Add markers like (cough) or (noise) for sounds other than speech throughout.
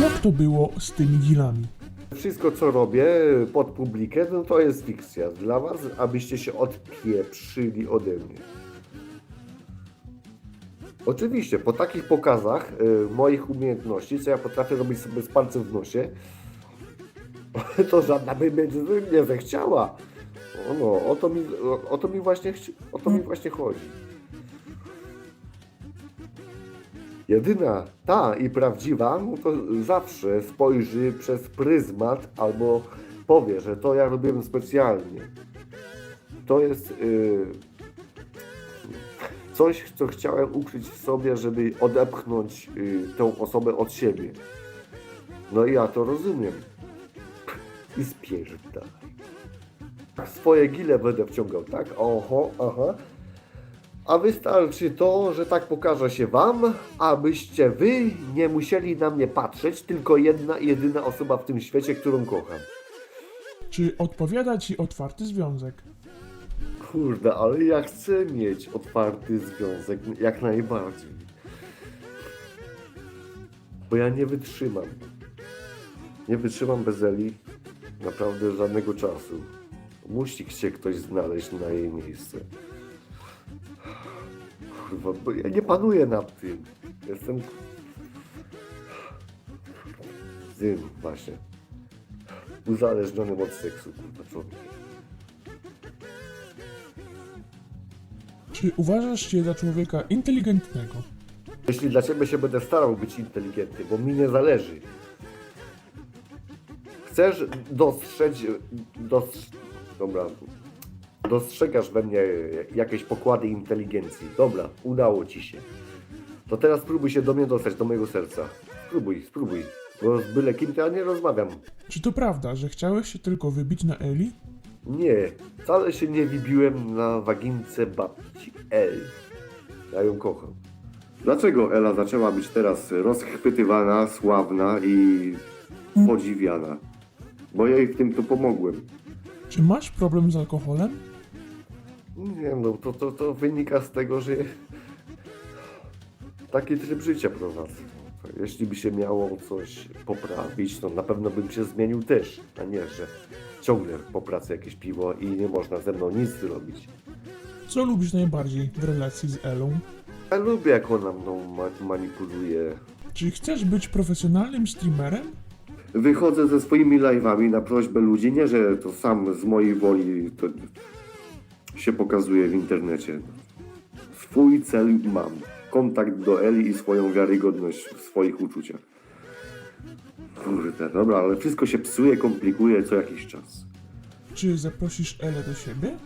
Jak to było z tymi dealami? Wszystko, co robię pod publikę, no to jest fikcja dla was, abyście się odpieprzyli ode mnie. Oczywiście, po takich pokazach y, moich umiejętności, co ja potrafię robić sobie z palcem w nosie, (laughs) to żadna by mnie nie zechciała. O, no, o to mi, o, o to mi właśnie, o to mi właśnie chodzi. Jedyna ta i prawdziwa, no to zawsze spojrzy przez pryzmat albo powie, że to ja robiłem specjalnie. To jest y, coś, co chciałem ukryć w sobie, żeby odepchnąć y, tą osobę od siebie. No i ja to rozumiem. I spierdalaj. Swoje gile będę wciągał, tak? Oho, aha. A wystarczy to, że tak pokaże się Wam, abyście Wy nie musieli na mnie patrzeć, tylko jedna, jedyna osoba w tym świecie, którą kocham. Czy odpowiada ci otwarty związek? Kurde, ale ja chcę mieć otwarty związek, jak najbardziej. Bo ja nie wytrzymam. Nie wytrzymam bez Eli naprawdę żadnego czasu. Musi się ktoś znaleźć na jej miejsce. Kurwa, bo ja nie panuję nad tym. Jestem... Tym właśnie. Uzależnionym od seksu, kurwa, człowiek. Czy uważasz się za człowieka inteligentnego? Jeśli dla ciebie się będę starał być inteligentny, bo mi nie zależy. Chcesz dostrzec, dostrz, dobra, dostrzegasz we mnie jakieś pokłady inteligencji. Dobra, udało ci się. To teraz spróbuj się do mnie dostać, do mojego serca. Spróbuj, spróbuj. Bo z byle kim to ja nie rozmawiam. Czy to prawda, że chciałeś się tylko wybić na Eli? Nie, wcale się nie wybiłem na wagince babci L. Ja ją kocham. Dlaczego Ela zaczęła być teraz rozchwytywana, sławna i podziwiana? Bo ja jej w tym to pomogłem. Czy masz problem z alkoholem? Nie no, to, to, to wynika z tego, że taki tryb życia prowadzę. Jeśli by się miało coś poprawić, to na pewno bym się zmienił też, a nie, że ciągle po pracy jakieś piwo i nie można ze mną nic zrobić. Co lubisz najbardziej w relacji z Elą? Ja lubię, jak ona mną ma- manipuluje. Czy chcesz być profesjonalnym streamerem? Wychodzę ze swoimi live'ami na prośbę ludzi, nie że to sam z mojej woli to się pokazuje w internecie. Swój cel mam. Kontakt do Eli i swoją wiarygodność w swoich uczuciach. Kurde, dobra, ale wszystko się psuje, komplikuje co jakiś czas. Czy zaprosisz Elę do siebie?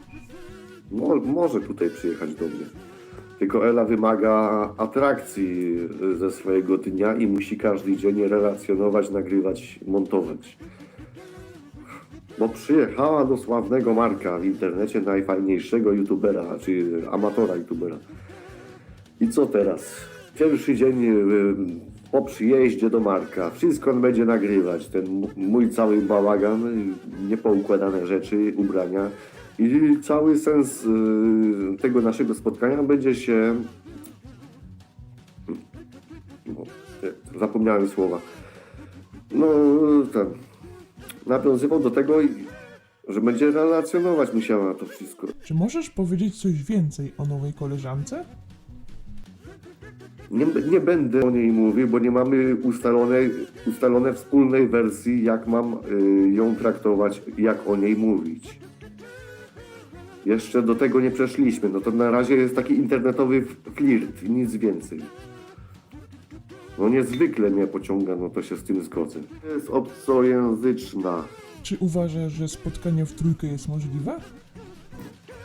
Mo może tutaj przyjechać do mnie. Tylko Ela wymaga atrakcji y, ze swojego dnia i musi każdy dzień relacjonować, nagrywać, montować. Bo przyjechała do sławnego Marka w internecie, najfajniejszego youtubera, czy amatora youtubera. I co teraz? Pierwszy dzień y, po przyjeździe do Marka, wszystko on będzie nagrywać. Ten mój cały bałagan, y, niepoukładane rzeczy, ubrania. I cały sens y, tego naszego spotkania będzie się. No, nie, zapomniałem słowa. No, ten. Nawiązywał do tego, że będzie relacjonować musiała to wszystko. Czy możesz powiedzieć coś więcej o nowej koleżance? Nie, nie będę o niej mówił, bo nie mamy ustalonej, ustalone wspólnej wersji, jak mam y, ją traktować, jak o niej mówić. Jeszcze do tego nie przeszliśmy. No to na razie jest taki internetowy flirt nic więcej. No niezwykle mnie pociąga, no to się z tym zgodzę. Jest obcojęzyczna. Czy uważasz, że spotkanie w trójkę jest możliwe?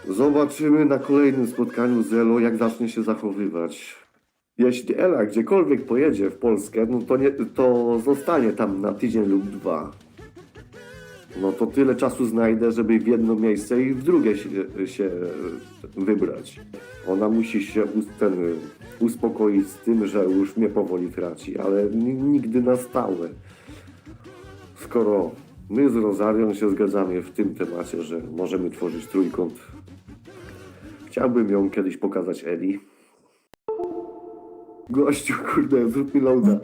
Zobaczymy na kolejnym spotkaniu z Elą, jak zacznie się zachowywać. Jeśli Ela gdziekolwiek pojedzie w Polskę, no to, nie, to zostanie tam na tydzień lub dwa. No to tyle czasu znajdę, żeby w jedno miejsce i w drugie się, się wybrać. Ona musi się ten, uspokoić z tym, że już mnie powoli traci, ale nigdy na stałe. Skoro my z Rozarią się zgadzamy w tym temacie, że możemy tworzyć trójkąt, chciałbym ją kiedyś pokazać Eli. Gościu, kurde, zrób mi loada.